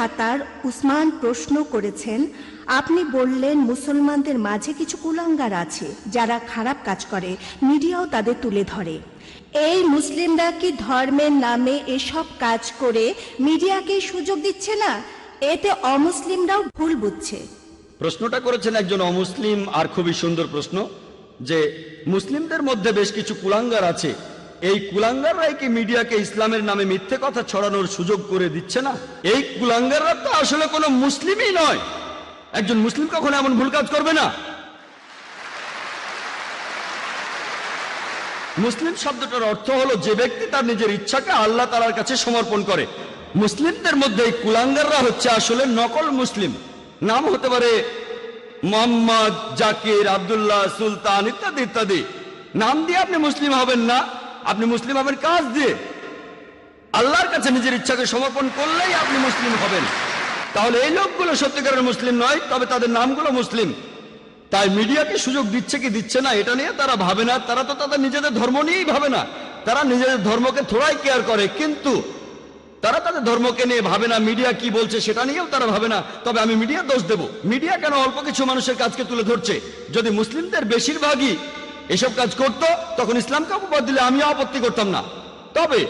ঢাতার উসমান প্রশ্ন করেছেন, আপনি বললেন মুসলমানদের মাঝে কিছু কুলাঙ্গার আছে, যারা খারাপ কাজ করে, মিডিয়াও তাদের তুলে ধরে। এই মুসলিমরা কি ধর্মের নামে এসব কাজ করে, মিডিয়াকে সুযোগ দিচ্ছে না? এতে অমুসলিমরাও ভুল বুঝছে। প্রশ্নটা করেছেন একজন অমুসলিম, আর খুবই সুন্দর প্রশ্ন, যে মুসলিমদের মধ্যে বেশ কিছু কুলাঙ্গার আছে এই কুলাঙ্গাররাই কি মিডিয়াকে ইসলামের নামে মিথ্যে কথা ছড়ানোর সুযোগ করে দিচ্ছে না? এই কুলাঙ্গাররা তো আসলে কোনো মুসলিমই নয়। একজন মুসলিম কখনো এমন ভুল কাজ করবে না? মুসলিম শব্দটার অর্থ হলো যে ব্যক্তি তার নিজের ইচ্ছাকে আল্লাহ তালার কাছে সমর্পণ করে। মুসলিমদের মধ্যে এই কুলাঙ্গাররা হচ্ছে আসলে নকল মুসলিম। নাম হতে পারে মোহাম্মদ, জাকির, আব্দুল্লাহ, সুলতান ইত্যাদি ইত্যাদি। নাম দিয়ে আপনি মুসলিম হবেন না। আপনি মুসলিম হবেন কাজ দিয়ে। আল্লাহর কাছে নিজের ইচ্ছাকে সমর্পণ করলেই আপনি মুসলিম হবেন। তাহলে এই লোকগুলো সত্যিকারের মুসলিম নয়, তবে তাদের নামগুলো মুসলিম। তাই মিডিয়াকে সুযোগ দিচ্ছে কি দিচ্ছে না, এটা নিয়ে তারা ভাবে না। তারা তো তাদের নিজেদের ধর্ম নিয়েই ভাবে না। তারা নিজেদের ধর্মকে থোড়াই কেয়ার করে, কিন্তু তারা তাদের ধর্মকে নিয়ে ভাবে না, মিডিয়া কি বলছে সেটা নিয়েও তারা ভাবে না। তবে আমি মিডিয়া দোষ দেব। মিডিয়া কেন অল্প কিছু মানুষের কাজকে তুলে ধরছে? যদি মুসলিমদের বেশিরভাগই এসব কাজ করত, তখন ইসলামকে অপবাদ দিলে আমিও আপত্তি করতাম না। তবে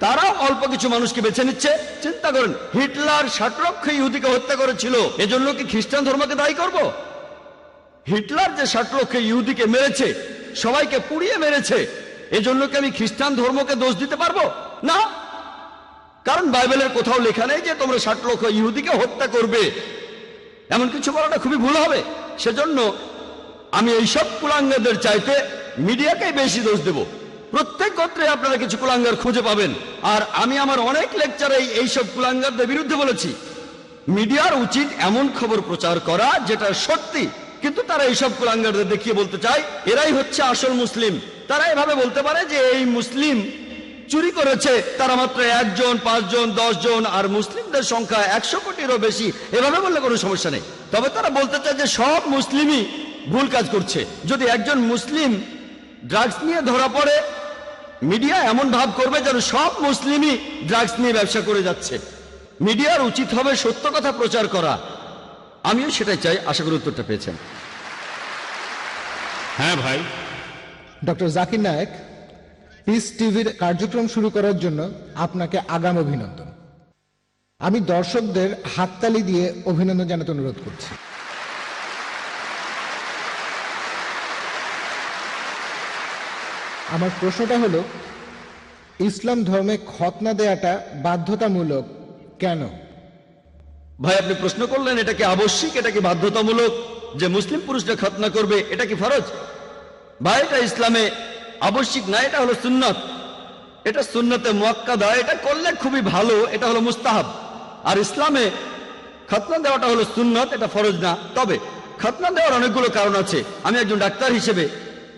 তারা অল্প কিছু মানুষকে বেছে নিচ্ছে। চিন্তা করেন, হিটলার ষাট লক্ষ ইহুদিকে হত্যা করেছিল, এজন্য কি খ্রিস্টান ধর্মকে দায়ী করব? হিটলার যে ষাট লক্ষ ইহুদিকে মেরেছে, সবাইকে পুড়িয়ে মেরেছে, এজন্য কি আমি খ্রিস্টান ধর্মকে দোষ দিতে পারব? না। কারণ বাইবেলের কোথাও লেখা নেই যে তোমরা ষাট লক্ষ ইহুদিকে হত্যা করবে। এমন কিছু বলাটা খুবই ভুল হবে। সেজন্য আমি এইসব কুলাঙ্গারদের চাইতে মিডিয়াকে বেশি দোষ দেব। প্রত্যেক গোত্রে আপনারা কিছু কুলাঙ্গার খুঁজে পাবেন। আর আমি আমার অনেক লেকচারে এইসব কুলাঙ্গারদের বিরুদ্ধে বলেছি। মিডিয়ার উচিত এমন খবর প্রচার করা যেটা সত্যি। কিন্তু তারা এইসব কুলাঙ্গারদের দেখিয়ে বলতে চায়, এরাই হচ্ছে আসল মুসলিম। তারা এভাবে বলতে পারে যে এই মুসলিম চুরি করেছে, তারা মাত্র একজন, পাঁচজন জন আর মুসলিমদের সংখ্যা একশো কোটিরও বেশি। এভাবে বললে কোনো সমস্যা নেই। তবে তারা বলতে চায় যে সব মুসলিমই ভুল কাজ করছে। যদি একজন মুসলিম ড্রাগস নিয়ে ধরা পড়ে মিডিয়া এমন ভাব করবে যেন সব মুসলিমই ড্রাগস নিয়ে ব্যবসা করে যাচ্ছে। মিডিয়ার উচিত হবে সত্য কথা প্রচার করা। আমিও সেটাই চাই আশা করি উত্তরটা পেয়েছেন। হ্যাঁ ভাই। ডক্টর জাকির নায়েক পিস টিভির কার্যক্রম শুরু করার জন্য আপনাকে আগাম অভিনন্দন। আমি দর্শকদের হাততালি দিয়ে অভিনন্দন জানাতে অনুরোধ করছি। আমার প্রশ্নটা হলো, ইসলাম ধর্মে খতনা দেয়াটা বাধ্যতামূলক কেন? ভাই, আপনি প্রশ্ন করলেন, এটা কি আবশ্যিক, এটা কি বাধ্যতামূলক? যে মুসলিম পুরুষরা খতনা করবে, এটা কি ফরজ? ভাই, এটা ইসলামে আবশ্যিক না, এটা হলো সুন্নত। এটা সুন্নতে মোয়াক্কাদা, এটা করলে খুবই ভালো, এটা হলো মুস্তাহাব। আর ইসলামে খতনা দেওয়াটা হলো সুন্নত, এটা ফরজ না। তবে খতনা দেওয়ার অনেকগুলো কারণ আছে। আমি একজন ডাক্তার হিসেবে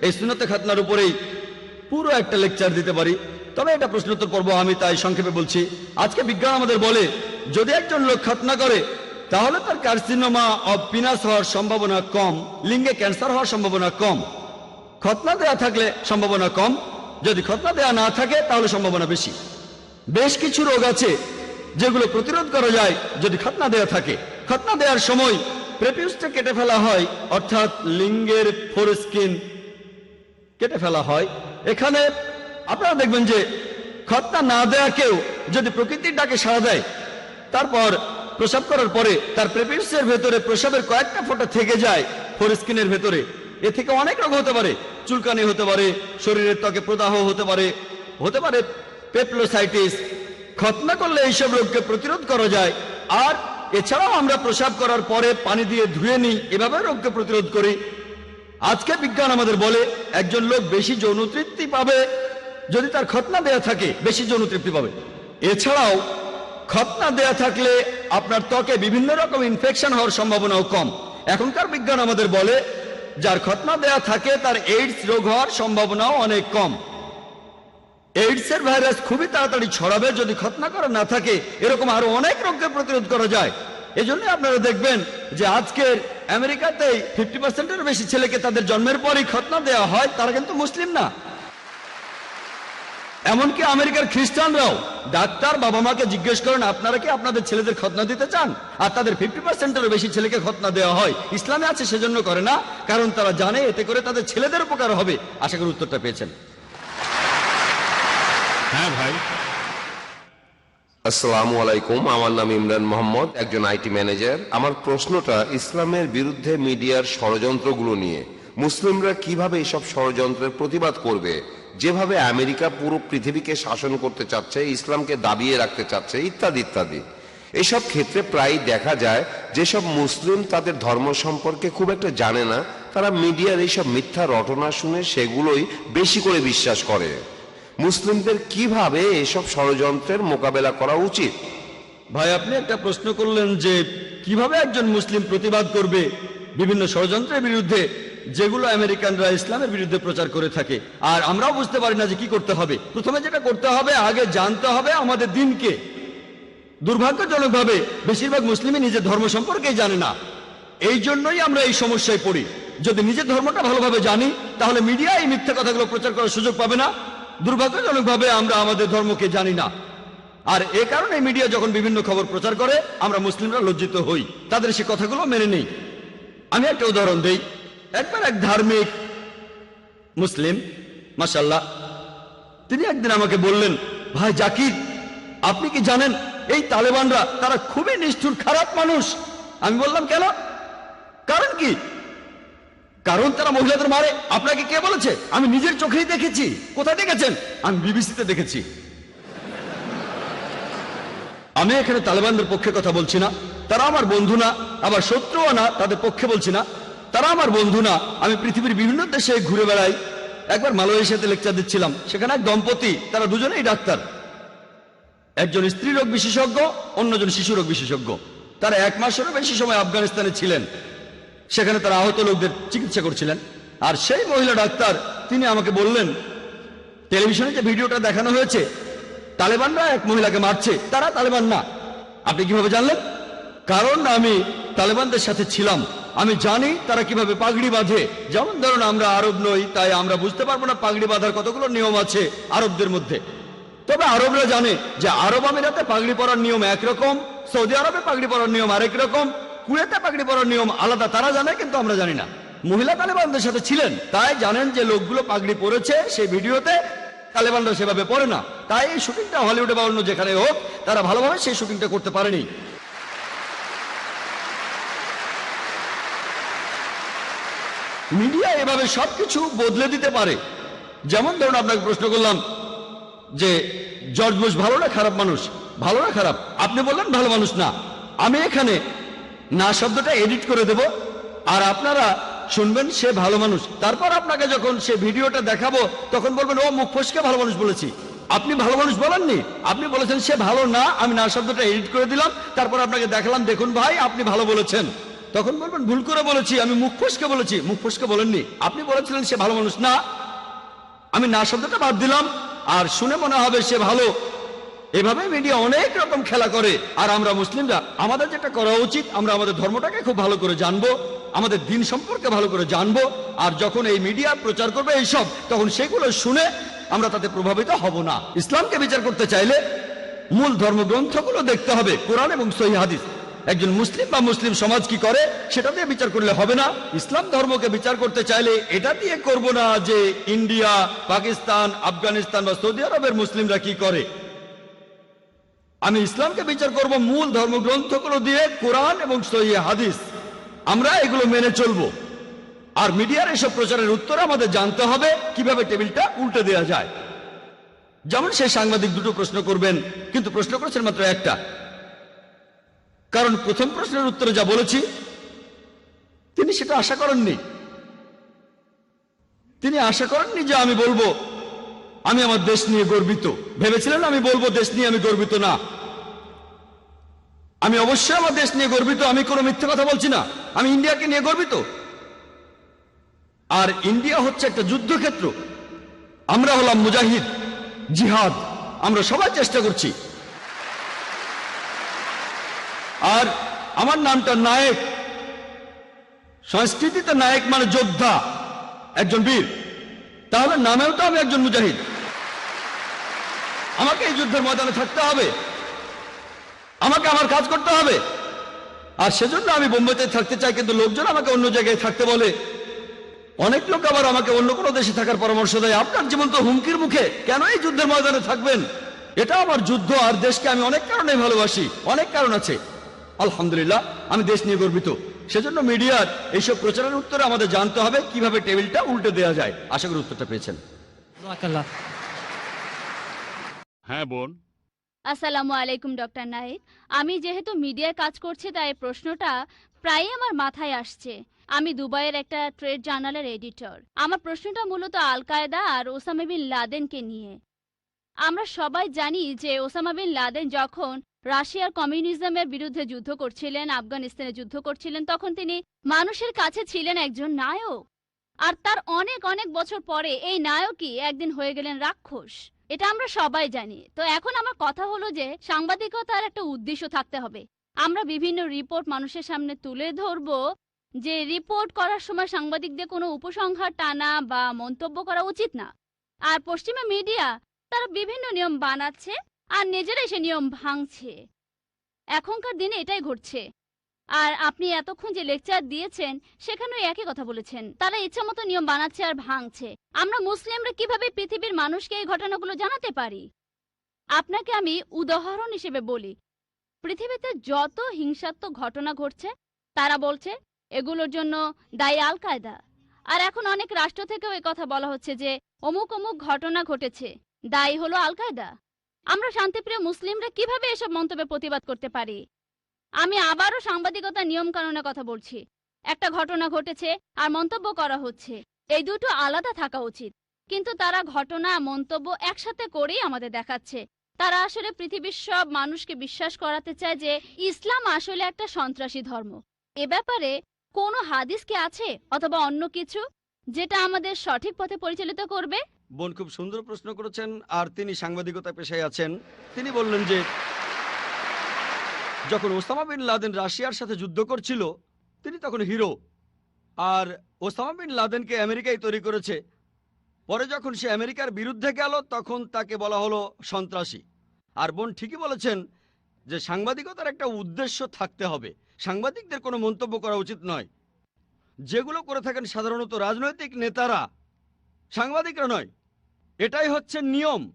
এই সুন্নতে খতনার উপরেই পুরো একটা লেকচার দিতে পারি। তবে এটা প্রশ্নোত্তর পর্ব আমি, তাই সংক্ষেপে বলছি। আজকে বিজ্ঞান আমাদের বলে, যদি একজন লোক খতনা করে, তাহলে তার কার্সিনোমা অব পিনাস হওয়ার সম্ভাবনা কম, লিঙ্গে ক্যান্সার হওয়ার সম্ভাবনা কম। খতনা দেয়া থাকলে সম্ভাবনা কম, যদি খতনা দেয়া না থাকে, তাহলে সম্ভাবনা বেশি। বেশ কিছু রোগ আছে, যেগুলো প্রতিরোধ করা যায় যদি খতনা দেয়া থাকে। খতনা দেওয়ার সময় প্রেপিউসটা কেটে ফেলা হয়, অর্থাৎ লিঙ্গের ফোরস্কিন কেটে ফেলা হয়। এখানে আপনারা দেখবেন যে খতনা না দেয়া কেউ যদি প্রকৃতির ডাকে সাড়া দেয়, তারপর প্রসাব করার পরে তার প্রেপিউসের ভেতরে প্রসাবের কয়েকটা ফোঁটা থেকে যায় ফোরস্কিনের ভেতরে। এ থেকে অনেক রোগ হতে পারে, চুলকানি হতে পারে, শরীরের ত্বকে প্রদাহ হতে পারে হতে পারে পেপলোসাইটিস। খতনা করলে এইসব রোগকে প্রতিরোধ করা যায়। আর এছাড়াও আমরা প্রসাব করার পরে পানি দিয়ে ধুয়ে নিই, এভাবে রোগকে প্রতিরোধ করি। আজকে বিজ্ঞান আমাদের বলে, একজন লোক বেশি যৌন তৃপ্তি পাবে যদি তার খতনা দেয়া থাকে, বেশি যৌন তৃপ্তি পাবে। এছাড়াও খতনা দেয়া থাকলে আপনার ত্বকে বিভিন্ন রকম ইনফেকশন হওয়ার সম্ভাবনাও কম। এখনকার বিজ্ঞান আমাদের বলে, যার খতনা দেয়া থাকে, তার এইডস রোগ হওয়ার সম্ভাবনাও অনেক কম। এইডস এর ভাইরাস খুবই তাড়াতাড়ি ছড়াবে, যদি খতনা করা না থাকে, এরকম আরও অনেক রোগকে প্রতিরোধ করা যায়। এজন্য আপনারা দেখবেন যে আজকের আমেরিকাতে ফিফটি পার্সেন্টের বেশি ছেলেকে তাদের জন্মের পরই খতনা দেওয়া হয়, তারা কিন্তু মুসলিম না। এমনকি আমেরিকার খ্রিস্টানরাও ডাক্তার বাবা মাকে জিজ্ঞেস করেন, আপনারা কি আপনাদের ছেলেদের খতনা দিতে চান? আর তাদের ফিফটি পার্সেন্টেরও বেশি ছেলেকে খতনা দেওয়া হয়। ইসলামে আছে সেজন্য করে না, কারণ তারা জানে এতে করে তাদের ছেলেদের উপকার হবে। আশা করি উত্তরটা পেয়েছেন। হ্যাঁ ভাই। আসসালামু আলাইকুম, আমার নাম ইমরান মোহাম্মদ, একজন আইটি ম্যানেজার। আমার প্রশ্নটা, ইসলামের বিরুদ্ধে মিডিয়ার ষড়যন্ত্রগুলো নিয়ে। মুসলিমরা কীভাবে এসব ষড়যন্ত্রের প্রতিবাদ করবে? যেভাবে আমেরিকা পুরো পৃথিবীকে শাসন করতে চাচ্ছে, ইসলামকে দাবিয়ে রাখতে চাচ্ছে, ইত্যাদি ইত্যাদি। এসব ক্ষেত্রে প্রায় দেখা যায়, যেসব মুসলিম তাদের ধর্ম সম্পর্কে খুব একটা জানে না, তারা মিডিয়ার এইসব মিথ্যা রটনা শুনে সেগুলোই বেশি করে বিশ্বাস করে। মুসলিমদের কীভাবে এসব ষড়যন্ত্রের মোকাবেলা করা উচিত? ভাই, আপনি একটা প্রশ্ন করলেন যে কীভাবে একজন মুসলিম প্রতিবাদ করবে বিভিন্ন ষড়যন্ত্রের বিরুদ্ধে, যেগুলো আমেরিকানরা ইসলামের বিরুদ্ধে প্রচার করে থাকে। আর আমরাও বুঝতে পারি না যে কি করতে হবে। প্রথমে যেটা করতে হবে, আগে জানতে হবে আমাদের দিনকে। দুর্ভাগ্যজনকভাবে বেশিরভাগ মুসলিমই নিজের ধর্ম সম্পর্কেই জানে না। এই জন্যই আমরা এই সমস্যায় পড়ি। যদি নিজের ধর্মটা ভালোভাবে জানি, তাহলে মিডিয়া এই মিথ্যা কথাগুলো প্রচার করার সুযোগ পাবে না। দুর্ভাগ্যজনকভাবে আমরা আমাদের ধর্মকে জানি না। আর এ কারণে মিডিয়া যখন বিভিন্ন খবর প্রচার করে, আমরা মুসলিমরা লজ্জিত হই। তাদের সে কথাগুলো মেনে নেই। আমি একটা উদাহরণ দিই। একবার এক ধার্মিক মুসলিম মাসাল্লাহ তিনি একদিন আমাকে বললেন, ভাই জাকির, আপনি কি জানেন, এই তালেবানরা তারা খুবই নিষ্ঠুর, খারাপ মানুষ? আমি বললাম, কেন? কারণ কি? কারণ তারা মহিলাদের মারে। আপনাকে কে বলেছে? আমি নিজের চোখেই দেখেছি। কোথায় দেখেছেন? আমি বিবিসিতে দেখেছি। আমি এখানে তালেবানদের পক্ষে কথা বলছি না। তারা আমার বন্ধু না, আবার শত্রুও না, তাদের পক্ষে বলছি না। তারা আমার বন্ধু না। আমি পৃথিবীর বিভিন্ন দেশে ঘুরে বেড়াই। একবার মালয়েশিয়াতে লেকচার দিচ্ছিলাম। সেখানে এক দম্পতি, তারা দুজনেই ডাক্তার। একজন স্ত্রী রোগ বিশেষজ্ঞ, অন্যজন শিশু রোগ বিশেষজ্ঞ। তারা এক মাসেরও বেশি সময় আফগানিস্তানে ছিলেন। সেখানে তারা আহত লোকদের চিকিৎসা করছিলেন। আর সেই মহিলা ডাক্তার, তিনি আমাকে বললেন, টেলিভিশনে যে ভিডিওটা দেখানো হয়েছে, তালেবানরা এক মহিলাকে মারছে। তারা তালেবান না। আপনি কীভাবে জানলেন? কারণ আমি তালেবানদের সাথে ছিলাম। আমি জানি তারা কীভাবে পাগড়ি বাঁধে। যেমন ধরুন, আমরা আরব নই, তাই আমরা বুঝতে পারব না পাগড়ি বাঁধার কতগুলো নিয়ম আছে আরবদের মধ্যে। তবে আরবরা জানে যে আরব আমিরাতে পাগড়ি পরার নিয়ম একরকম, সৌদি আরবে পাগড়ি পরার নিয়ম আরেক রকম কুয়েতে পাগড়ি পরার নিয়ম আলাদা, তারা জানে, কিন্তু আমরা জানি না। মহিলা তালেবানদের সাথে ছিলেন, তাই জানেন যে লোকগুলো পাগড়ি পরেছে সেই ভিডিওতে তালেবানরা সেভাবে পড়ে না। তাই এই শুটিংটা হলিউডে বা অন্য যেখানে হোক, তারা ভালোভাবে সেই শুটিংটা করতে পারেনি। মিডিয়া এভাবে সবকিছু বদলে দিতে পারে। যেমন ধরুন আপনাকে প্রশ্ন করলাম যে, জর্জ বুশ ভালো না খারাপ মানুষ? ভালো না খারাপ। আপনি বললেন, ভালো মানুষ না। আমি এখানে না শব্দটা এডিট করে দেব। আর আপনারা শুনবেন সে ভালো মানুষ। তারপর আপনাকে যখন সে ভিডিওটা দেখাবো, তখন বলবেন, ও, মুখ ফসকে ভালো মানুষ বলেছি। আপনি ভালো মানুষ বলেননি? আপনি বলেছেন, সে ভালো না, আমি না শব্দটা এডিট করে দিলাম। তারপর আপনাকে দেখালাম, দেখুন ভাই, আপনি ভালো বলেছেন। তখন বলবেন, ভুল করে বলেছি, আমি মুখ ফসকে বলেছি। মুখ ফসকে বলেননি। আপনি বলেছিলেন, সে ভালো মানুষ না, আমি না শব্দটা বাদ দিলাম। আর শুনে মনে হবে সে ভালো। এভাবে মিডিয়া অনেক রকম খেলা করে। আর আমরা মুসলিমরা, আমাদের যেটা করা উচিত, আমরা আমাদের ধর্মটাকে খুব ভালো করে জানব, আমাদের দিন সম্পর্কে ভালো করে জানব, আর যখন এই মিডিয়া প্রচার করবে এইসব, তখন সেগুলো শুনে আমরা তাতে প্রভাবিত হব না। ইসলামকে বিচার করতে চাইলে মূল ধর্মগ্রন্থগুলো দেখতে হবে, কোরআন এবং সহি হাদিস। একজন মুসলিম বা মুসলিম সমাজ কি করে, সেটা দিয়ে বিচার করলে হবে না। ইসলাম ধর্মকে বিচার করতে চাইলে এটা দিয়ে করব না যে ইন্ডিয়া, পাকিস্তান, আফগানিস্তান বা সৌদি আরবের মুসলিমরা কি করে। আমি ইসলামকে বিচার করব মূল ধর্মগ্রন্থগুলো দিয়ে কোরআন এবং সহি হাদিস। আমরা এগুলো মেনে চলবো। আর মিডিয়ার এসব প্রচারের উত্তর আমাদের জানতে হবে, কীভাবে টেবিলটা উল্টে দেওয়া যায়। যেমন সেই সাংবাদিক দুটো প্রশ্ন করবেন, কিন্তু প্রশ্ন করেছেন মাত্র একটা। কারণ প্রথম প্রশ্নের উত্তরে যা বলেছি, তিনি সেটা আশা করেননি। তিনি আশা করেননি যে আমি বলব আমি আমার দেশ নিয়ে গর্বিত। ভেবেছিলেন আমি বলব, দেশ নিয়ে আমি গর্বিত না। আমি অবশ্যই আমার দেশ নিয়ে গর্বিত, আমি কোনো মিথ্যে কথা বলছি না। আমি ইন্ডিয়াকে নিয়ে গর্বিত। আর ইন্ডিয়া হচ্ছে একটা যুদ্ধক্ষেত্র। আমরা হলাম মুজাহিদ, জিহাদ, আমরা সবাই চেষ্টা করছি। আর আমার নামটা নায়ক। সংস্কৃতিতে নায়ক মানে যোদ্ধা, একজন বীর। তাহলে নামেও তো আমি একজন মুজাহিদ। আমাকে এই যুদ্ধের ময়দানে থাকতে হবে। আমাকে আমার কাজ করতে হবে। আর সেজন্য আমি বোম্বেতে থাকতে চাই, কিন্তু লোকজন আমাকে অন্য জায়গায় থাকতে বলে। অনেক লোক আবার আমাকে অন্য কোনো দেশে থাকার পরামর্শ দেয়। আপনার জীবন তো হুমকির মুখে কেন এই যুদ্ধের ময়দানে থাকবেন? এটা আমার যুদ্ধ, আর দেশকে আমি অনেক কারণে ভালোবাসি। অনেক কারণ আছে। আলহামদুলিল্লাহ, আমি দেশ নিয়ে গর্বিত। সেজন্য মিডিয়ার এইসব প্রচারের উত্তরে আমাদের জানতে হবে কীভাবে টেবিলটা উল্টে দেওয়া যায়। আশা করি উত্তরটা পেয়েছেন। হ্যাঁ বোন। আসসালামু আলাইকুম, ডক্টর নাহিদ। আমি যেহেতু মিডিয়ায় কাজ করছি, তাই প্রশ্নটা প্রায়ই আমার মাথায় আসছে। আমি দুবাইয়ের একটা ট্রেড জার্নালের এডিটর। আমার প্রশ্নটা মূলত আল কায়দা আর ওসামা বিন লাদেনকে নিয়ে। আমরা সবাই জানি যে ওসামা বিন লাদেন যখন রাশিয়ার কমিউনিজমের বিরুদ্ধে যুদ্ধ করছিলেন, আফগানিস্তানে যুদ্ধ করছিলেন, তখন তিনি মানুষের কাছে ছিলেন একজন নায়ক। আর তার অনেক অনেক বছর পরে এই নায়কই একদিন হয়ে গেলেন রাক্ষস। এটা আমরা সবাই জানি। তো এখন আমার কথা হলো যে সাংবাদিকতার একটা উদ্দেশ্য থাকতে হবে। আমরা বিভিন্ন রিপোর্ট মানুষের সামনে তুলে ধরবো যে রিপোর্ট করার সময় সাংবাদিকদের কোনো উপসংহার টানা বা মন্তব্য করা উচিত না। আর পশ্চিমা মিডিয়া তারা বিভিন্ন নিয়ম বানাচ্ছে আর নিজেরাই সে নিয়ম ভাঙছে। এখনকার দিনে এটাই ঘটছে। আর আপনি এতক্ষণ যে লেকচার দিয়েছেন, সেখানেও একই কথা বলেছেন। তারা ইচ্ছা মতো নিয়ম বানাচ্ছে আর ভাঙছে। আমরা মুসলিমরা কীভাবে পৃথিবীর মানুষকে এই ঘটনাগুলো জানাতে পারি? আপনাকে আমি উদাহরণ হিসেবে বলি। পৃথিবীতে যত হিংসাত্মক ঘটনা ঘটছে, তারা বলছে, এগুলোর জন্য দায়ী আল কায়দা আর এখন অনেক রাষ্ট্র থেকেও এই কথা বলা হচ্ছে যে, অমুক অমুক ঘটনা ঘটেছে, দায়ী হলো আল কায়দা আমরা শান্তিপ্রিয় মুসলিমরা কীভাবে এসব মন্তব্যের প্রতিবাদ করতে পারি? আমি আবারও সাংবাদিকতা নিয়ম কানুনের কথা বলছি। একটা ঘটনা ঘটেছে আর মন্তব্য করা হচ্ছে। এই দুটো আলাদা থাকা উচিত। কিন্তু তারা ঘটনা মন্তব্য একসাথে করেই আমাদের দেখাচ্ছে। তারা আসলে পৃথিবীর সব মানুষকে বিশ্বাস করাতে চায় যে ইসলাম আসলে একটা সন্ত্রাসী ধর্ম। এ ব্যাপারে কোনো হাদিস কি আছে অথবা অন্য কিছু যেটা আমাদের সঠিক পথে পরিচালিত করবে? বোন খুব সুন্দর প্রশ্ন করেছেন আর তিনি সাংবাদিকতা পেশায় আছেন। তিনি বললেন যে যখন ওসামা বিন লাদেন রাশিয়ার সাথে যুদ্ধ করছিল, তিনি তখন হিরো। আর ওসামা বিন লাদেনকে আমেরিকাই তৈরি করেছে। পরে যখন সে আমেরিকার বিরুদ্ধে গেল, তখন তাকে বলা হলো সন্ত্রাসী। আর বোন ঠিকই বলেছেন যে সাংবাদিকতার একটা উদ্দেশ্য থাকতে হবে। সাংবাদিকদের কোনো মন্তব্য করা উচিত নয়। যেগুলো করে থাকেন সাধারণত রাজনৈতিক নেতারা, সাংবাদিকরা নয়। এটাই হচ্ছে নিয়ম।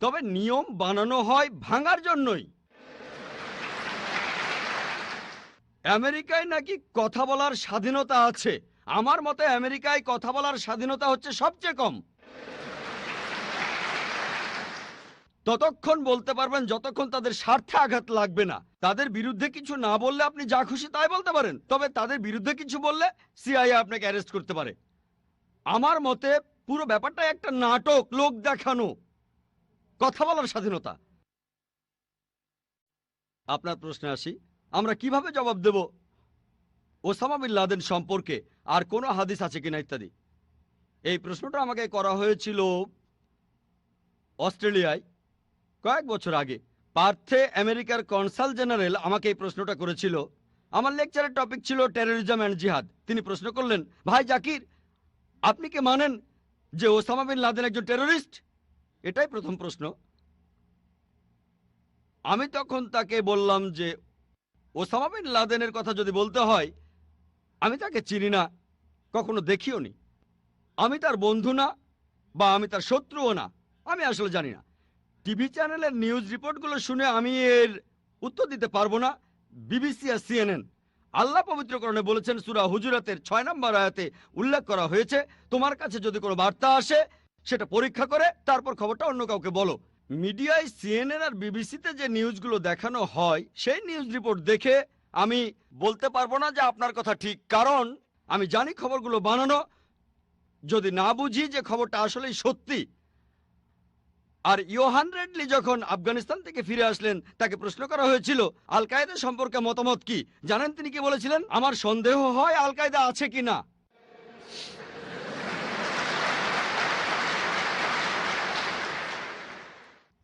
তবে নিয়ম বানানো হয় ভাঙার জন্যই। আমেরিকায় নাকি কথা বলার স্বাধীনতা আছে? আমার মতে আমেরিকায় কথা বলার স্বাধীনতা হচ্ছে সবচেয়ে কম। ততক্ষণ বলতে পারবেন যতক্ষণ তাদের স্বার্থে আঘাত লাগবে না। তাদের বিরুদ্ধে কিছু না বললে আপনি যা খুশি তাই বলতে পারেন। তবে তাদের বিরুদ্ধে কিছু বললে সিআইএ আপনাকে অ্যারেস্ট করতে পারে। আমার মতে পুরো ব্যাপারটা একটা নাটক, লোক দেখানো। কথা বলার স্বাধীনতা। আপনার প্রশ্নে আসি। আমরা কীভাবে জবাব দেব? ওসামা বিন লাদেন সম্পর্কে আর কোনো হাদিস আছে কিনা ইত্যাদি? এই প্রশ্নটা আমাকে করা হয়েছিল অস্ট্রেলিয়ায় কয়েক বছর আগে। পার্থে আমেরিকার কনসাল জেনারেল আমাকে এই প্রশ্নটা করেছিল। আমার লেকচারের টপিক ছিল টেরোরিজম অ্যান্ড জিহাদ তিনি প্রশ্ন করলেন, ভাই জাকির, আপনি কি মানেন যে ওসামা বিন লাদেন একজন টেরোরিস্ট এটাই প্রথম প্রশ্ন। আমি তখন তাকে বললাম যে ওসামা বিন লাদেনের কথা যদি বলতে হয়, আমি তাকে চিনি না, কখনো দেখিও নি। আমি তার বন্ধু না, বা আমি তার শত্রুও না, আমি আসলে জানি না। টিভি চ্যানেলের নিউজ রিপোর্টগুলো শুনে আমি এর উত্তর দিতে পারব না, বিবিসি আর সিএনএন। আল্লাহ পবিত্রকরণে বলেছেন, সুরা হুজুরাতের ছয় নম্বর আয়াতে উল্লেখ করা হয়েছে, তোমার কাছে যদি কোনো বার্তা আসে, সেটা পরীক্ষা করে, তারপর খবরটা অন্য কাউকে বলো। মিডিয়ায় সিএনএন আর বিবিসিতে যে নিউজগুলো দেখানো হয়, সেই নিউজ রিপোর্ট দেখে আমি বলতে পারব না যে আপনার কথা ঠিক। কারণ আমি জানি খবরগুলো বানানো, যদি না বুঝি যে খবরটা আসলেই সত্যি। আর ইয়োহান রেডলি যখন আফগানিস্তান থেকে ফিরে আসলেন, তাকে প্রশ্ন করা হয়েছিল, আল কায়দা সম্পর্কে মতামত কি? জানেন তিনি কি বলেছিলেন? আমার সন্দেহ হয় আল কায়দা আছে কি না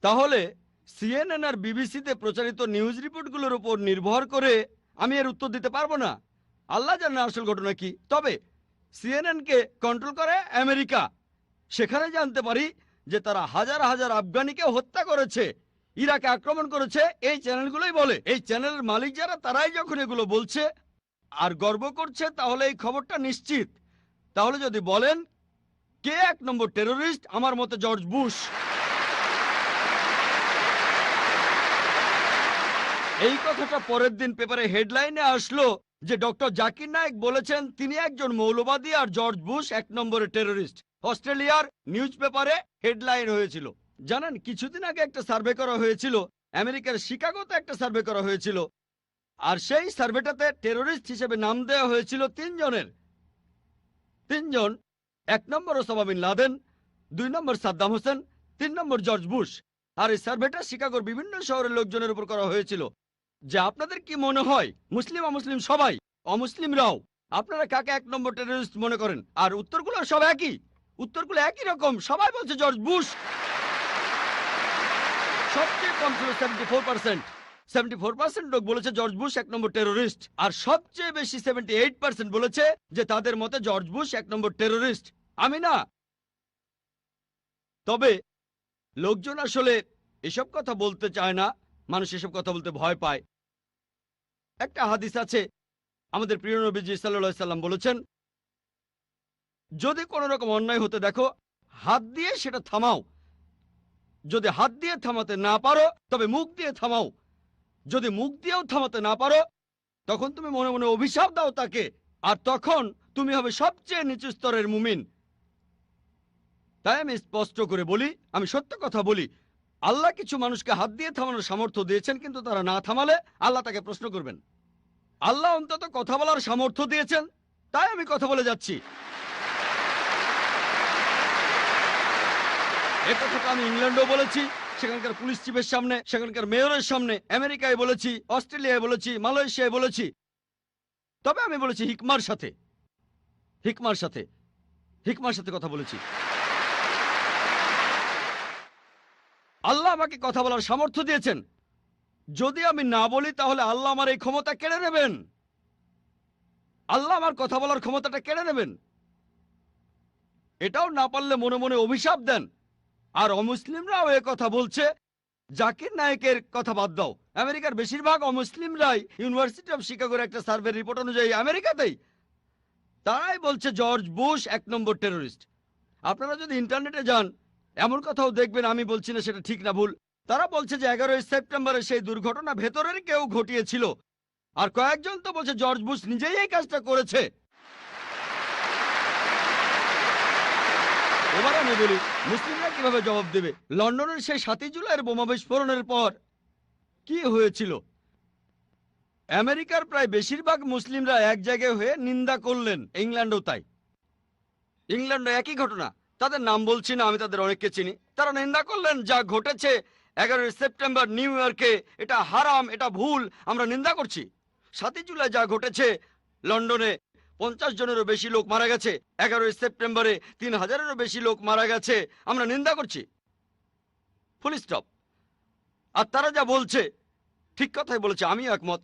তাহলে সিএনএন আর বিবিসিতে প্রচারিত নিউজ রিপোর্টগুলোর উপর নির্ভর করে আমি এর উত্তর দিতে পারব না। আল্লাহ জানে আসল ঘটনা কি। তবে সিএনএনকে কন্ট্রোল করে আমেরিকা। সেখানে জানতে পারি যে তারা হাজার হাজার আফগানিকে হত্যা করেছে, ইরাকে আক্রমণ করেছে, এই চ্যানেলগুলোই বলে। এই চ্যানেলের মালিক যারা, তারাই যখন এগুলো বলছে আর গর্ব করছে, তাহলে এই খবরটা নিশ্চিত। তাহলে যদি বলেন, কে এক নম্বর টেরোরিস্ট আমার মতে জর্জ বুশ। এই কথাটা পরের দিন পেপারে হেডলাইনে আসলো যে ডক্টর জাকির নায়েক বলেছেন তিনি একজন মৌলবাদী আর জর্জ বুশ এক নম্বরে টেরোরিস্ট। অস্ট্রেলিয়ার নিউজ পেপারে হেডলাইন হয়েছিল। জানেন, কিছুদিন আগে একটা সার্ভে করা হয়েছিল, আমেরিকার শিকাগোতে একটা সার্ভে করা হয়েছিল, আর সেই সার্ভেটাতে টেরোরিস্ট হিসেবে নাম দেওয়া হয়েছিল তিনজনের। তিনজন, এক নম্বর ওসামা বিন লাদেন, দুই নম্বর সাদ্দাম হোসেন, তিন নম্বর জর্জ বুশ। আর এই সার্ভেটা শিকাগোর বিভিন্ন শহরের লোকজনের উপর করা হয়েছিল। যে আপনাদের কি মনে হয়, মুসলিম, অমুসলিম, সবাই? অমুসলিমরাও আপনারা কাকে এক নম্বর টেররিস্ট মনে করেন? আর উত্তরগুলো সব একই। উত্তরগুলো একই রকম। সবাই বলছে জর্জ বুশ। সবচেয়ে কম ছিল four percent seventy four percent লোক বলেছে জর্জ বুশ এক নম্বর আর সবচেয়ে বেশি সেভেন্টি এইট পার্সেন্ট বলেছে যে তাদের মতে জর্জ বুশ এক নম্বর টেরোরিস্ট আমি না। তবে লোকজন আসলে এসব কথা বলতে চায় না। মানুষ এসব কথা বলতে ভয় পায়। একটা হাদিস আছে, আমাদের প্রিয় নবীজি সাল্লাহ সাল্লাম বলেছেন, যদি কোনো রকম অন্যায় হতে দেখো, হাত দিয়ে সেটা থামাও। যদি হাত দিয়ে থামাতে না পারো, তবে মুখ দিয়ে থামাও। যদি মুখ দিয়েও থামাতে না পারো, তখন তুমি মনে মনে অভিশাপ দাও তাকে, আর তখন তুমি হবে সবচেয়ে নিচু স্তরের মুমিন। তাই আমি স্পষ্ট করে বলি, আমি সত্য কথা বলি, আল্লাহ কিছু মানুষকে হাত দিয়ে থামানোর সামর্থ্য দিয়েছেন, কিন্তু তারা না থামালে আল্লাহ তাকে প্রশ্ন করবেন। আল্লাহ অন্তত কথা বলার সামর্থ্য দিয়েছেন, তাই আমি কথা বলে যাচ্ছি। আমি ইংল্যান্ডও বলেছি, সেখানকার পুলিশ চিফের সামনে, সেখানকার মেয়রের সামনে, আমেরিকায় বলেছি, অস্ট্রেলিয়ায় বলেছি, মালয়েশিয়ায় বলেছি। তবে আমি বলেছি হিকমার সাথে হিকমার সাথে হিকমার সাথে কথা বলেছি। আল্লাহ আমাকে কথা বলার সামর্থ্য দিয়েছেন যদি আমি না বলি, তাহলে আল্লাহ আমার এই ক্ষমতা কেড়ে নেবেন। আল্লাহ আমার কথা বলার ক্ষমতাটা কেড়ে নেবেন। এটাও না পারলে মনে মনে অভিশাপ দেন। আর অমুসলিমরাও এ কথা বলছে। জাকির নায়কের কথা বাদ দাও। আমেরিকার বেশিরভাগ অমুসলিমরাই ইউনিভার্সিটি অফ শিকাগোর একটা সার্ভে রিপোর্ট অনুযায়ী আমেরিকাতেই। তারাই বলছে জর্জ বুশ এক নম্বর টেরোরিস্ট আপনারা যদি ইন্টারনেটে যান, এমন কথাও দেখবেন, আমি বলছি না সেটা ঠিক না, ভুল। তারা বলছে যে এগারোই সেপ্টেম্বরে সেই দুর্ঘটনা ভেতরের কেউ ঘটিয়েছিল। আর কয়েকজন তো বলছে জর্জ বুশ নিজেই এই কাজটা করেছে। এবার আমি বলি, মুসলিমরা কীভাবে জবাব দেবে? লন্ডনের সেই সাতই জুলাইয়ের বোমা বিস্ফোরণের পর কি হয়েছিল? আমেরিকার প্রায় বেশিরভাগ মুসলিমরা এক জায়গায় হয়ে নিন্দা করলেন, ইংল্যান্ডও তাই। ইংল্যান্ডে একই ঘটনা। তাদের নাম বলছি না, আমি তাদের অনেককে চিনি। তারা নিন্দা করলেন, যা ঘটেছে এগারোই সেপ্টেম্বর নিউ ইয়র্কে এটা হারাম, এটা ভুল, আমরা নিন্দা করছি। সাতই জুলাই যা ঘটেছে, লন্ডনে পঞ্চাশ জনেরও বেশি লোক মারা গেছে, এগারোই সেপ্টেম্বরে তিন হাজারেরও বেশি লোক মারা গেছে, আমরা নিন্দা করছি। Full stop. আর তারা যা বলছে, ঠিক কথাই বলেছে, আমি একমত।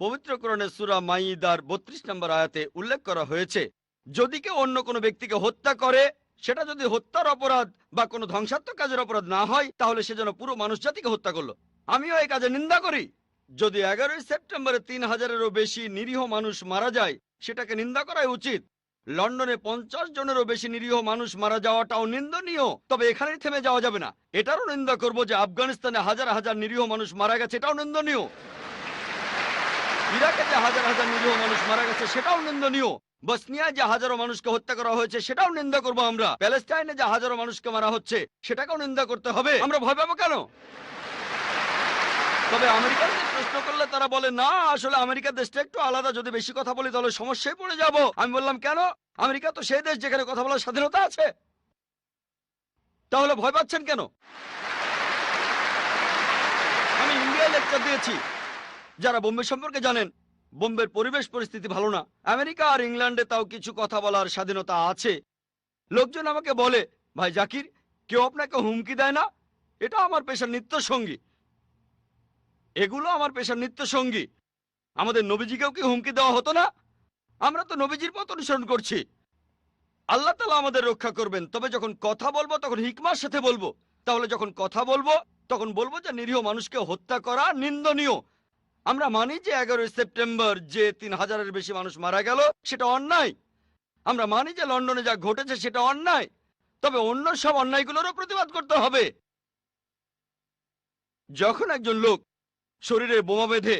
পবিত্র কোরআনের সুরা মাইদার বত্রিশ নম্বর আয়াতে উল্লেখ করা হয়েছে, যদি কেউ অন্য কোনো ব্যক্তিকে হত্যা করে সেটা যদি হত্যার অপরাধ বা কোনো ধ্বংসাত্মক কাজের অপরাধ না হয়, তাহলে সে যেন পুরো মানুষ জাতিকে হত্যা করল। আমিও এই কাজে নিন্দা করি। যদি এগারোই সেপ্টেম্বরে তিন হাজারেরও বেশি নিরীহ মানুষ মারা যায়, সেটাকে নিন্দা করাই উচিত। লন্ডনে পঞ্চাশ জনেরও বেশি নিরীহ মানুষ মারা যাওয়াটাও নিন্দনীয়, তবে এখানেই থেমে যাওয়া যাবে না। এটারও নিন্দা করব যে আফগানিস্তানে হাজার হাজার নিরীহ মানুষ মারা গেছে, এটাও নিন্দনীয়। ইরাকে যে হাজার হাজার নিরীহ মানুষ মারা গেছে, সেটাও নিন্দনীয়। বসনিয়ায় যে হাজারো মানুষকে হত্যা করা হয়েছে, সেটাও নিন্দা করব আমরা। প্যালেস্টাইনে যে হাজারো মানুষকে মারা হচ্ছে, সেটাকেও নিন্দা করতে হবে। আমরা ভয় পাবো কেন? তবে আমেরিকানকে প্রশ্ন করলে তারা বলে, না, আসলে আমেরিকা দেশটা একটু আলাদা, যদি বেশি কথা বলি তাহলে সমস্যায় পড়ে যাব। আমি বললাম, কেন? আমেরিকা তো সেই দেশ যেখানে কথা বলার স্বাধীনতা আছে। তাহলে ভয় পাচ্ছেন কেন? আমি ইন্ডিয়ায় লেকচার দিয়েছি। যারা বোম্বে সম্পর্কে জানেন বোম্বের পরিবেশ পরিস্থিতি ভালো না। আমেরিকা আর ইংল্যান্ডে তাও কিছু কথা বলার স্বাধীনতা আছে। লোকজন আমাকে বলে, ভাই জাকির, কেউ আপনাকে হুমকি দেয় না? এটা আমার পেশার নিত্য সঙ্গী। এগুলো আমার পেশার নিত্য সঙ্গী। আমাদের নবীজিকেও কি হুমকি দেওয়া হতো না? আমরা তো নবীজির পথ অনুসরণ করছি। আল্লাহ তালা আমাদের রক্ষা করবেন। তবে যখন কথা বলব, তখন হিকমার সাথে বলব। তাহলে যখন কথা বলব, তখন বলব যে নিরীহ মানুষকে হত্যা করা নিন্দনীয়। আমরা মানি যে এগারোই সেপ্টেম্বর যে তিন হাজারের বেশি মানুষ মারা গেল, সেটা অন্যায়। আমরা মানি যে লন্ডনে যা ঘটেছে, সেটা অন্যায়। তবে অন্য সব অন্যায়গুলোরও প্রতিবাদ করতে হবে। যখন একজন লোক শরীরে বোমা বেঁধে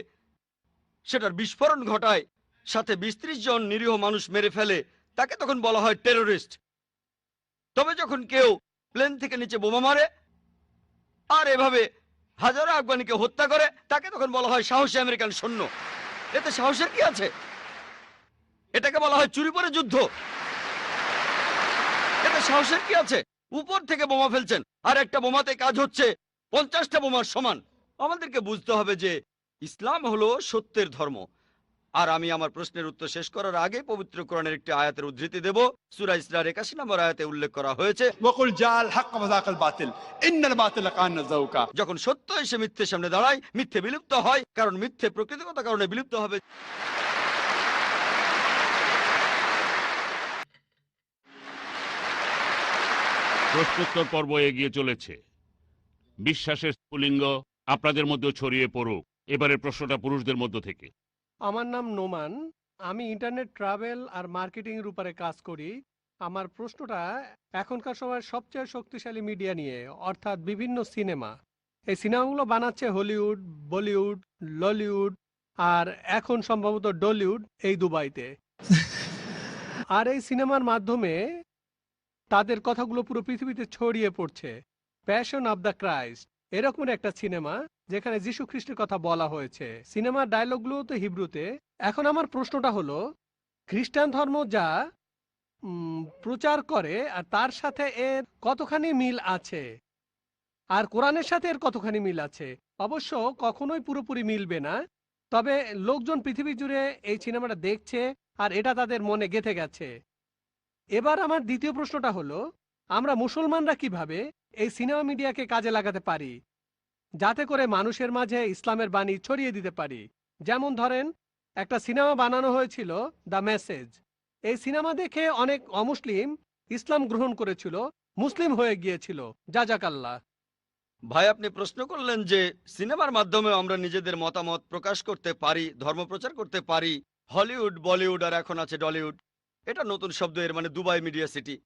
সেটার বিস্ফোরণ ঘটায়, সাথে বিশ জন নিরীহ মানুষ মেরে ফেলে, তাকে তখন বলা হয় টেরোরিস্ট। তবে যখন কেউ প্লেন থেকে নিচে বোমা মারে, আর এভাবে হাজারো আফগানিকে হত্যা করে, তাকে তখন বলা হয় সাহসী আমেরিকান সৈন্য। এতে সাহসের কি আছে? এটাকে বলা হয় চুরি পরে যুদ্ধ। এতে সাহসের কি আছে? উপর থেকে বোমা ফেলছেন, আর একটা বোমাতে কাজ হচ্ছে, পঞ্চাশটা বোমার সমান। আমাদেরকে বুঝতে হবে যে ইসলাম হলো সত্যের ধর্ম। আর আমি আমার প্রশ্নের উত্তর শেষ করার আগে পবিত্র কোরআনের একটি আয়াতের উদ্ধৃতি দেব। সুরা ইসরার একাশি নম্বর আয়াতে উল্লেখ করা হয়েছে যখন সত্য এসে মিথ্যের সামনে দাঁড়ায় মিথ্যে বিলুপ্ত হয় কারণ মিথ্যে প্রকৃতিগত কারণে বিলুপ্ত হবে। প্রশ্নোত্তর পর্ব এগিয়ে চলেছে। বিশ্বাসের স্ফুলিঙ্গ আপনাদের মধ্যেও ছড়িয়ে পড়ুক। এবারে প্রশ্নটা পুরুষদের মধ্য থেকে। আমার নাম নোমান। আমি ইন্টারনেট ট্রাভেল আর মার্কেটিং এর উপরে কাজ করি। আমার প্রশ্নটা এখনকার সময় সবচেয়ে শক্তিশালী মিডিয়া নিয়ে, অর্থাৎ বিভিন্ন সিনেমা। এই সিনেমাগুলো বানাচ্ছে হলিউড, বলিউড, ললিউড আর এখন সম্ভবত ডলিউড এই দুবাইতে। আর এই সিনেমার মাধ্যমে তাদের কথাগুলো পুরো পৃথিবীতে ছড়িয়ে পড়ছে। প্যাশন অব দ্য ক্রাইস্ট এরকম একটা সিনেমা যেখানে যীশু খ্রিস্টের কথা বলা হয়েছে। সিনেমার ডায়লগগুলো তো হিব্রুতে। এখন আমার প্রশ্নটা হলো, খ্রিস্টান ধর্ম যা প্রচার করে আর তার সাথে এর কতখানি মিল আছে? আর কোরআনের সাথে এর কতখানি মিল আছে? অবশ্য কখনোই পুরোপুরি মিলবে না। তবে লোকজন পৃথিবী জুড়ে এই সিনেমাটা দেখছে আর এটা তাদের মনে গেঁথে গেছে। এবার আমার দ্বিতীয় প্রশ্নটা হলো, আমরা মুসলমানরা কীভাবে এই সিনেমা মিডিয়াকে কাজে লাগাতে পারি, যাতে করে মানুষের মাঝে ইসলামের বাণী ছড়িয়ে দিতে পারি। যেমন ধরেন, একটা সিনেমা বানানো হয়েছিল, দ্য মেসেজ। এই সিনেমা দেখে অনেক অমুসলিম ইসলাম গ্রহণ করেছিল, মুসলিম হয়ে গিয়েছিল। জাজাকাল্লাহ। ভাই, আপনি প্রশ্ন করলেন যে, সিনেমার মাধ্যমে আমরা নিজেদের মতামত প্রকাশ করতে পারি, ধর্ম প্রচার করতে পারি, হলিউড, বলিউড আর এখন আছে ডলিউড। এটা নতুন শব্দ, এর মানে দুবাই মিডিয়া সিটি।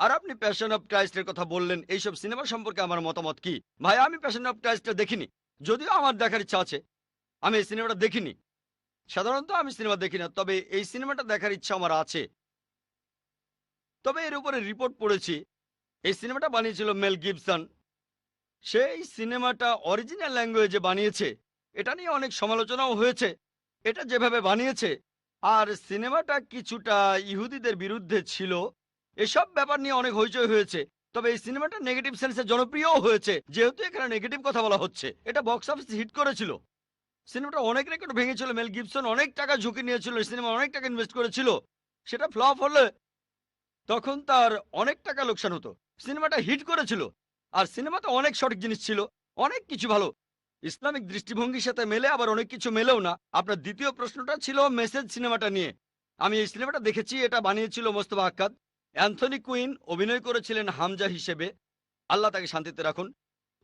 আর আপনি প্যাশন অফ ক্রাইস্টের কথা বললেন, এইসব সিনেমা সম্পর্কে আমার মতামত কি? ভাই, আমি প্যাশন অফ ক্রাইস্টটা দেখিনি। যদিও আমার দেখার ইচ্ছা আছে, আমি এই সিনেমাটা দেখিনি। সাধারণত আমি সিনেমা দেখি না, তবে এই সিনেমাটা দেখার ইচ্ছা আমার আছে। তবে এর উপরে রিপোর্ট পড়েছি, এই সিনেমাটা বানিয়েছিল মেল গিবসন সেই সিনেমাটা অরিজিনাল ল্যাঙ্গুয়েজে বানিয়েছে, এটা নিয়ে অনেক সমালোচনাও হয়েছে, এটা যেভাবে বানিয়েছে, আর সিনেমাটা কিছুটা ইহুদিদের বিরুদ্ধে ছিল এসব ব্যাপার নিয়ে অনেক হইচই হয়েছে, তবে এই সিনেমাটা নেগেটিভ সেন্সে জনপ্রিয়ও হয়েছে, যেহেতু এখানে নেগেটিভ কথা বলা হচ্ছে। এটা বক্স অফিস হিট করেছিল। সিনেমাটা অনেক রেকর্ড ভেঙেছিল, মেল গিবসন অনেক টাকা ঝুঁকি নিয়েছিল সিনেমা অনেক টাকা ইনভেস্ট করেছিল। সেটা ফ্লপ হলে তখন তার অনেক টাকা লোকসান হতো। সিনেমাটা হিট করেছিল। আর সিনেমাতে অনেক সঠিক জিনিস ছিল, অনেক কিছু ভালো। ইসলামিক দৃষ্টিভঙ্গির সাথে মেলে আবার অনেক কিছু মেলেও না। আপনার দ্বিতীয় প্রশ্নটা ছিল মেসেজ সিনেমাটা নিয়ে। আমি এই সিনেমাটা দেখেছি, এটা বানিয়েছিল মোস্তফা আক্কাদ। অ্যান্থনি কুইন অভিনয় করেছিলেন হামজা হিসেবে। আল্লাহ তাকে শান্তিতে রাখুন।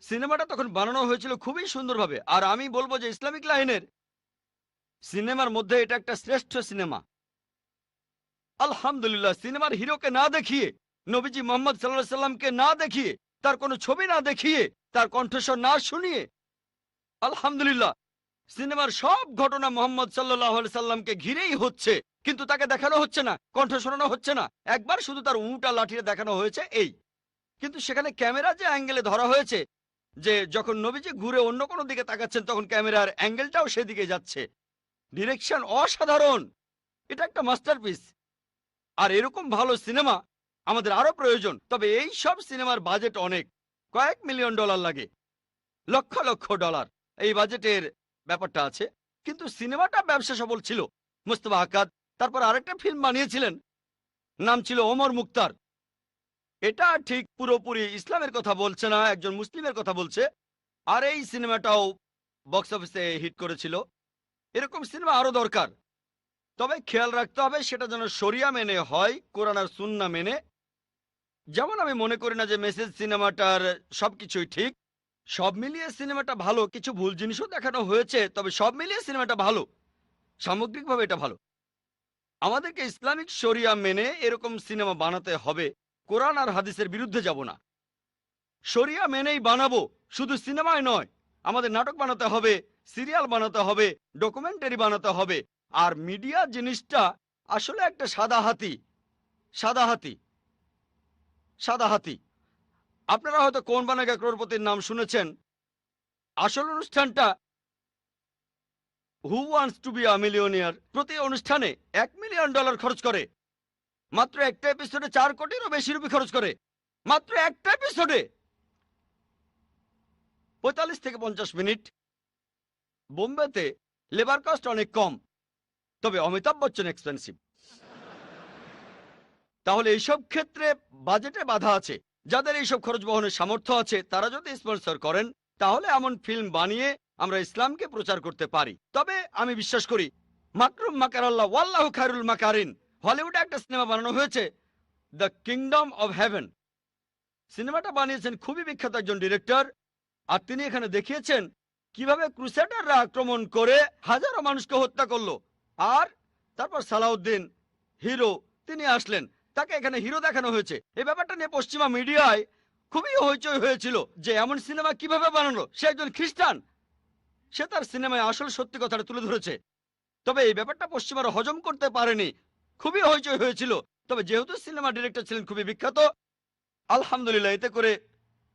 সিনেমাটা তখন বানানো হয়েছিল খুবই সুন্দরভাবে। আর আমি বলব যে ইসলামিক লাইনের সিনেমার মধ্যে এটা একটা শ্রেষ্ঠ সিনেমা। আলহামদুলিল্লাহ, সিনেমার হিরোকে না দেখিয়ে, নবীজি মোহাম্মদ সাল্লাহ সাল্লামকে না দেখিয়ে, তার কোনো ছবি না দেখিয়ে, তার কণ্ঠস্বর না শুনিয়ে, আলহামদুলিল্লাহ সিনেমার সব ঘটনা মোহাম্মদ সাল্লাহ সাল্লামকে ঘিরেই হচ্ছে, কিন্তু তাকে দেখানো হচ্ছে না, কণ্ঠ শোনানো হচ্ছে না। একবার শুধু তার উঁটা লাঠিয়ে দেখানো হয়েছে, এই। কিন্তু সেখানে ক্যামেরা যে অ্যাঙ্গেলে ধরা হয়েছে, যে যখন নবীজি ঘুরে অন্য কোনো দিকে তাকাচ্ছেন, তখন ক্যামেরার অ্যাঙ্গেলটাও সেদিকে যাচ্ছে। ডিরেকশন অসাধারণ! এটা একটা মাস্টারপিস। আর এরকম ভালো সিনেমা আমাদের আরও প্রয়োজন, তবে এই সব সিনেমার বাজেট অনেক। কয়েক মিলিয়ন ডলার লাগে। লক্ষ লক্ষ ডলার। এই বাজেটের ব্যাপারটা আছে। কিন্তু সিনেমাটা ব্যবসা সফল ছিল। মুস্তফা আকাদ তারপর আরেকটা ফিল্ম বানিয়েছিলেন। নাম ছিল ওমর মুক্তার। এটা ঠিক পুরোপুরি ইসলামের কথা বলছে না, একজন মুসলিমের কথা বলছে। আর এই সিনেমাটাও বক্স অফিসে হিট করেছিল। এরকম সিনেমা আরও দরকার। তবে খেয়াল রাখতে হবে, সেটা যেন শরিয়া মেনে হয়, কোরআন আর সুন্না মেনে। যেমন আমি মনে করি না যে মেসেজ সিনেমাটার সবকিছুই ঠিক সব মিলিয়ে সিনেমাটা ভালো, কিছু ভুল জিনিসও দেখানো হয়েছে, তবে সব মিলিয়ে সিনেমাটা ভালো। সামগ্রিকভাবে এটা ভালো। আমাদেরকে ইসলামিক শরিয়া মেনে এরকম সিনেমা বানাতে হবে। কোরআন আর হাদিসের বিরুদ্ধে যাব না। শরিয়া মেনেই বানাবো, শুধু সিনেমায় নয়, আমাদের নাটক বানাতে হবে, সিরিয়াল বানাতে হবে, ডকুমেন্টারি বানাতে হবে, আর মিডিয়া জিনিসটা আসলে একটা সাদা হাতি সাদা হাতি সাদা হাতি। আপনারা হয়তো কোন বানাগা ক্রোড়পতির নাম শুনেছেন? আসল অনুষ্ঠানটা who wants to be a millionaire প্রতি অনুষ্ঠানে এক মিলিয়ন ডলার খরচ করে। মাত্র একটা এপিসোডে চার কোটিরও বেশি রুপি খরচ করে। মাত্র একটা এপিসোডে পঁয়তাল্লিশ থেকে পঞ্চাশ মিনিট। বোম্বেতে লেবার কস্ট অনেক কম, তবে অমিতাভ বচ্চন এক্সপেন্সিভ তাহলে এইসব ক্ষেত্রে বাজেটে বাধা আছে। যাদের এইসব খরচ বহনের সামর্থ্য আছে, তারা যদি স্পন্সর করেন, তাহলে এমন ফিল্ম বানিয়ে আমরা ইসলামকে প্রচার করতে পারি। তবে আমি বিশ্বাস করি, মাকরুম মাকারাল্লাহ, ওয়াল্লাহ খায়রুল মাকারিন, হলিউডে একটা সিনেমা বানানো হয়েছে, দ্য কিংডম অব হেভেন। সিনেমাটা বানিয়েছেন খুবই বিখ্যাত একজন ডিরেক্টর, আর তিনি এখানে দেখিয়েছেন কীভাবে ক্রুসেডাররা আক্রমণ করে হাজারো মানুষকে হত্যা করল। আর তারপর সালাউদ্দিন হিরো, তিনি আসলেন। তাকে এখানে হিরো দেখানো হয়েছে। এই ব্যাপারটা নিয়ে পশ্চিমা মিডিয়ায় খুবই হইচই হয়েছিল যে এমন সিনেমা কীভাবে বানানো সে একজন খ্রিস্টান। সে তার সিনেমায় আসল সত্যি কথাটা তুলে ধরেছে। তবে এই ব্যাপারটা পশ্চিমারা হজম করতে পারেনি। খুবই হইচই হয়েছিল। তবে যেহেতু সিনেমা ডিরেক্টর ছিলেন খুবই বিখ্যাত, আলহামদুলিল্লাহ, এতে করে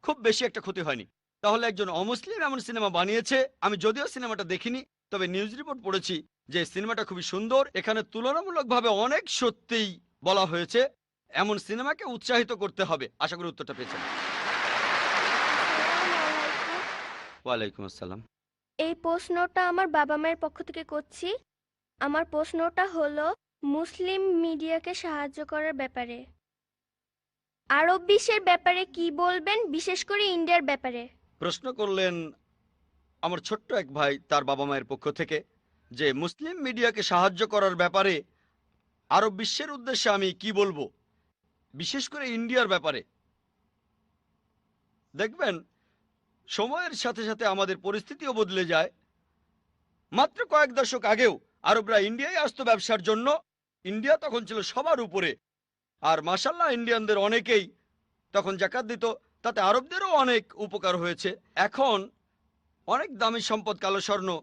খুব বেশি একটা ক্ষতি হয়নি। তাহলে একজন অমুসলিম এমন সিনেমা বানিয়েছে, আমি যদিও সিনেমাটা দেখিনি, তবে নিউজ রিপোর্ট পড়েছি যে সিনেমাটা খুবই সুন্দর, এখানে তুলনামূলকভাবে অনেক সত্যিই বলা হয়েছে এমন সিনেমাকে উৎসাহিত করতে হবে। আশা করি উত্তরটা পেয়েছেন। ওয়ালাইকুম আসসালাম। এই প্রশ্নটা আমার বাবা মায়ের পক্ষ থেকে করছি। আমার প্রশ্নটা হলো মুসলিম মিডিয়াকে সাহায্য করার ব্যাপারে। আরব বিশ্বের ব্যাপারে কি বলবেন? বিশেষ করে ইন্ডিয়ার ব্যাপারে। প্রশ্ন করলেন আমার ছোট্ট এক ভাই তার বাবা মায়ের পক্ষ থেকে যে মুসলিম মিডিয়াকে সাহায্য করার ব্যাপারে আরব বিশ্বের উদ্দেশ্যে আমি কি বলব? বিশেষ করে ইন্ডিয়ার ব্যাপারে। দেখবেন, সময়ের সাথে সাথে আমাদের পরিস্থিতিও বদলে যায়। মাত্র কয়েক দশক আগেও আরবরা ইন্ডিয়ায় আসতো ব্যবসার জন্য। ইন্ডিয়া তখন ছিল সবার উপরে। আর মাসাল্লাহ ইন্ডিয়ানদের অনেকেই তখন জাকাত দিত। তাতে আরবদেরও অনেক উপকার হয়েছে। এখন অনেক দামি সম্পদ, কালো স্বর্ণ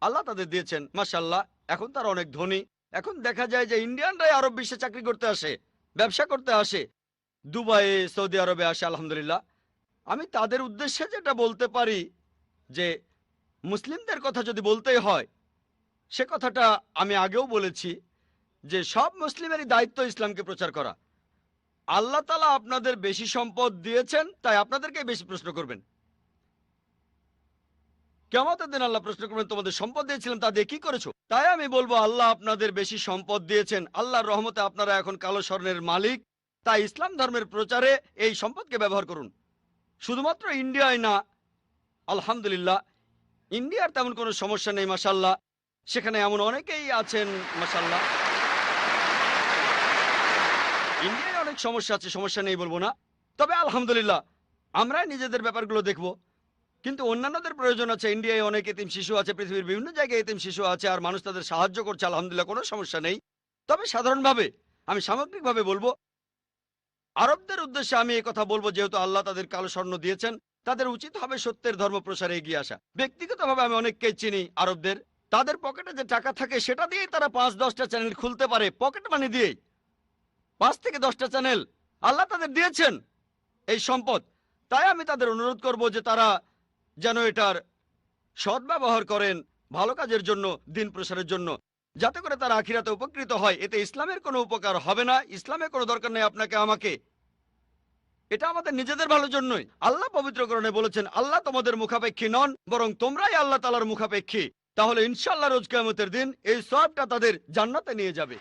আল্লাহ তাদের দিয়েছেন। মাসাল্লাহ এখন তারা অনেক ধনী। এখন দেখা যায় যে ইন্ডিয়ানরাই আরব বিশ্বে চাকরি করতে আসে, ব্যবসা করতে আসে। দুবাইয়ে, সৌদি আরবে আসে, আলহামদুলিল্লাহ। আমি তাদের উদ্দেশ্যে যেটা বলতে পারি যে, মুসলিমদের কথা যদি বলতেই হয়, সে কথাটা আমি আগেও বলেছি যে, সব মুসলিমেরই দায়িত্ব ইসলামকে প্রচার করা। আল্লাহ তালা আপনাদের বেশি সম্পদ দিয়েছেন, তাই আপনাদেরকে বেশি প্রশ্ন করবেন। কেমতের দিন আল্লাহ প্রশ্ন করবেন, তোমাদের সম্পদ দিয়েছিলেন তা দিয়ে কি করেছ? তাই আমি বলব, আল্লাহ আপনাদের বেশি সম্পদ দিয়েছেন। আল্লাহর রহমতে আপনারা এখন কালো স্বর্ণের মালিক। তাই ইসলাম ধর্মের প্রচারে এই সম্পদকে ব্যবহার করুন। শুধুমাত্র ইন্ডিয়ায় না, আলহামদুলিল্লাহ, ইন্ডিয়ার তেমন কোনো সমস্যা নেই মাসাল্লাহ সেখানে এমন অনেকেই আছেন মাসাল্লাহ ইন্ডিয়ায় অনেক সমস্যা আছে, সমস্যা নেই বলব না। তবে আলহামদুলিল্লাহ আমরা নিজেদের ব্যাপারগুলো দেখব। কিন্তু অন্যান্যদের প্রয়োজন আছে। ইন্ডিয়ায় অনেক এতিম শিশু আছে, পৃথিবীর বিভিন্ন জায়গায় এতিম শিশু আছে, আর মানুষ তাদের সাহায্য করছে, আলহামদুলিল্লাহ, কোনো সমস্যা নেই। তবে সাধারণভাবে আমি সামগ্রিকভাবে বলব, আরবদের উদ্দেশ্যে আমি এই কথা বলব, যেহেতু আল্লাহ তাদের কালো স্বর্ণ দিয়েছেন, তাদের উচিত হবে সত্যের ধর্ম প্রসারে এগিয়ে আসা। ব্যক্তিগতভাবে আমি অনেককেই চিনি আরবদের। তাদের পকেটে যে টাকা থাকে, সেটা দিয়েই তারা পাঁচ, দশটা চ্যানেল খুলতে পারে পকেট মানি দিয়েই। পাঁচ থেকে দশটা চ্যানেল আল্লাহ তাদের দিয়েছেন এই সম্পদ। তাই আমি তাদের অনুরোধ করব যে তারা যেন এটার সদ্ব্যবহার করেন ভালো কাজের জন্য, দিন প্রসারের জন্য। যাতে করে তারা আখিরাতে উপকৃত হয়। এতে ইসলামের কোনো উপকার হবে না। ইসলামের কোনো দরকার নেই আপনাকে, আমাকে। এটা আমাদের নিজেদের ভালোর জন্যই। আল্লাহ পবিত্রকরণে বলেছেন, আল্লাহ তোমাদের মুখাপেক্ষী নন, বরং তোমরাই আল্লাহ তালার মুখাপেক্ষী। তাহলে ইনশাল্লাহ রোজ কেমতের দিন এই সবটা তাদের জান্নাতে নিয়ে যাবে।